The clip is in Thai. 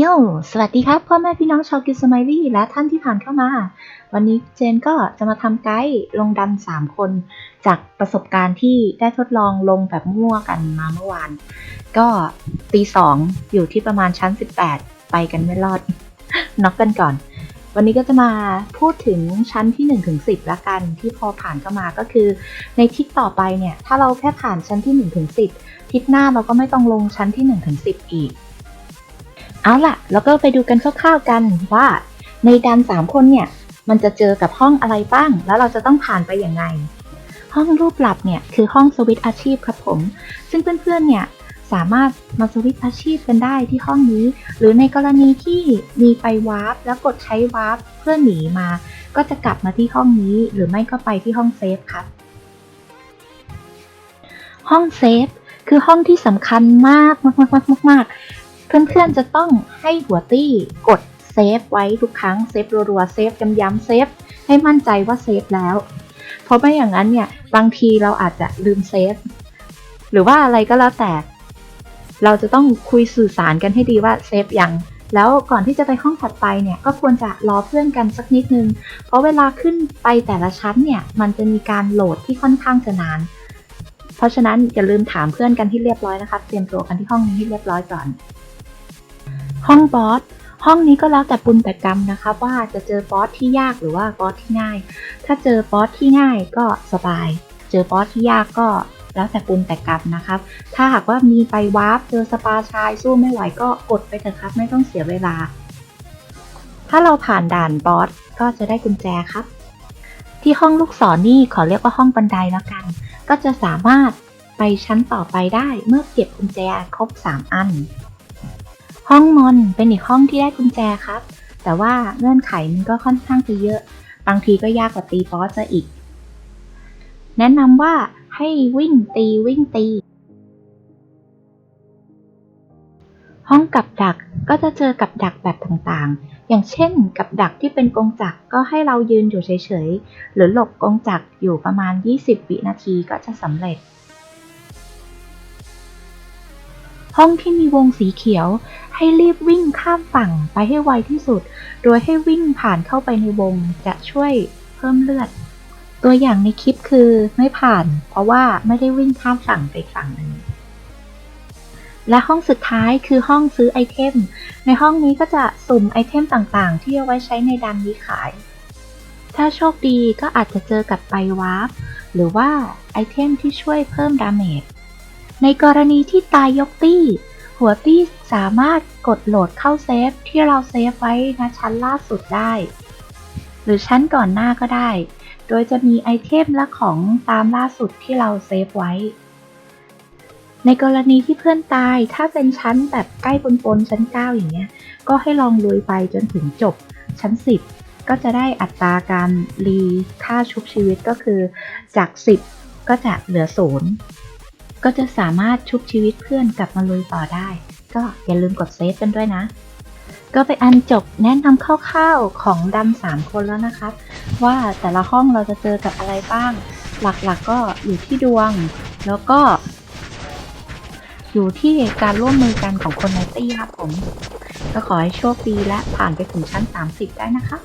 โย สวัสดีครับ พ่อแม่พี่น้องชาวกิสมัยลี่และท่านที่ผ่านเข้ามา วันนี้เจนก็จะมาทำไกด์ลงดัน3คน จากประสบการณ์ที่ได้ทดลองลงแบบมั่วกันมาเมื่อวาน ก็ตีสองอยู่ที่ประมาณชั้น 18 ไปกันไม่รอด น็อกกันก่อน วันนี้ก็จะมาพูดถึงชั้นที่1ถึง10ละกันที่พอผ่านเข้ามาก็คือ ในทิศต่อไปเนี่ย ถ้าเราแค่ผ่านชั้นที่1ถึง10 ทิศหน้าเราก็ไม่ต้องลงชั้นที่1ถึง10 อีก เอาล่ะ แล้วก็ไปดูกันคร่าวๆกันว่าในดัน3คนเนี่ยมันจะเจอกับห้องอะไรบ้าง แล้วเราจะต้องผ่านไปอยังไง ห้องรูปหลับเนี่ยคือห้องสวิตช์อาชีพครับผม ซึ่งเพื่อนๆเนี่ยสามารถมาสวิตช์อาชีพกันได้ที่ห้องนี้ หรือในกรณีที่มีไปวาร์ปแล้วกดใช้วาร์ปเพื่อหนีมา ก็จะกลับมาที่ห้องนี้ หรือไม่ก็ไปที่ห้องเซฟครับ ห้องเซฟคือห้องที่สำคัญมากมากมากมากมาก เพื่อนๆจะต้องให้หัวตี้กดเซฟไว้ทุกครั้งเซฟรัวๆเซฟย้ำๆเซฟให้มั่นใจว่าเซฟแล้ว เพราะไม่อย่างนั้นเนี่ยบางทีเราอาจจะลืมเซฟหรือว่าอะไรก็แล้วแต่ เราจะต้องคุยสื่อสารกันให้ดีว่าเซฟยังแล้วก่อนที่จะไปห้องถัดไปเนี่ยก็ควรจะรอเพื่อนกันสักนิดนึง เพราะเวลาขึ้นไปแต่ละชั้นเนี่ยมันจะมีการโหลดที่ค่อนข้างจะนาน เพราะฉะนั้นอย่าลืมถามเพื่อนกันที่เรียบร้อยนะครับเตรียมตัวกันที่ห้องนี้ให้เรียบร้อยก่อน ห้องบอสห้องนี้ก็แล้วแต่ปุณแต่กรรมนะครับว่าจะเจอบอสที่ยากหรือว่าบอสที่ง่าย ถ้าเจอบอสที่ง่ายก็สบาย เจอบอสที่ยากก็แล้วแต่ปุณแต่กรรมนะครับ ถ้าหากว่ามีไปวาร์ปเจอสปาชายสู้ไม่ไหวก็กดไปเถอะครับ ไม่ต้องเสียเวลา ถ้าเราผ่านด่านบอสก็จะได้กุญแจครับ ที่ห้องลูกศรนี่ขอเรียกว่าห้องบันไดแล้วกัน ก็จะสามารถไปชั้นต่อไปได้เมื่อเก็บกุญแจครบ 3 อัน ห้องมอนเป็นอีกห้องที่ได้กุญแจครับ แต่ว่าเงื่อนไขมันก็ค่อนข้างจะเยอะ บางทีก็ยากกว่าตีบอสจะอีก แนะนำว่าให้วิ่งตีวิ่งตี ห้องกับดักก็จะเจอกับดักแบบต่างๆ อย่างเช่นกับดักที่เป็นกรงจักรก็ให้เรายืนอยู่เฉยๆ หรือหลบกรงจักรอยู่ประมาณ 20 วินาทีก็จะสำเร็จ ห้องที่มีวงสีเขียว ให้รีบวิ่งข้ามฝั่งไปให้ไวที่สุด โดยให้วิ่งผ่านเข้าไปในวงจะช่วยเพิ่มเลือด ตัวอย่างในคลิปคือไม่ผ่าน เพราะว่าไม่ได้วิ่งข้ามฝั่งไปฝั่งหนึ่งและห้องสุดท้ายคือห้องซื้อไอเทม ในห้องนี้ก็จะสุ่มไอเทมต่างๆ ที่เอาไว้ใช้ในดันนี้ขาย ถ้าโชคดีก็อาจจะเจอกับไปวาร์ปหรือว่าไอเทมที่ช่วยเพิ่มดาเมจ ในกรณีที่ตายยกตี้ หัวตี้สามารถกดโหลดเข้าเซฟที่เราเซฟไว้ณชั้นล่าสุดได้ หรือชั้นก่อนหน้าก็ได้ โดยจะมีไอเทมและของตามล่าสุดที่เราเซฟไว้ ในกรณีที่เพื่อนตายถ้าเป็นชั้นแบบใกล้ปนๆชั้น 9 อย่างเงี้ย ก็ให้ลองลุยไปจนถึงจบชั้น 10 ก็จะได้อัตราการรีค่าชุบชีวิตก็คือจาก 10 ก็จะเหลือศูนย์ ก็จะสามารถชุบชีวิตเพื่อนกลับมาลุยต่อได้ ก็อย่าลืมกดเซฟกันด้วยนะ ก็ไปอันจบแนะนำคร่าวๆของดัน3คนแล้วนะครับว่าแต่ละห้องเราจะเจอกับอะไรบ้าง หลักๆกก็อยู่ที่ดวง แล้วก็ อยู่ที่การร่วมมือกันของคนในตี้ครับผม ก็ขอให้โชคดีและผ่านไปถึงชั้น 30 ได้นะคะ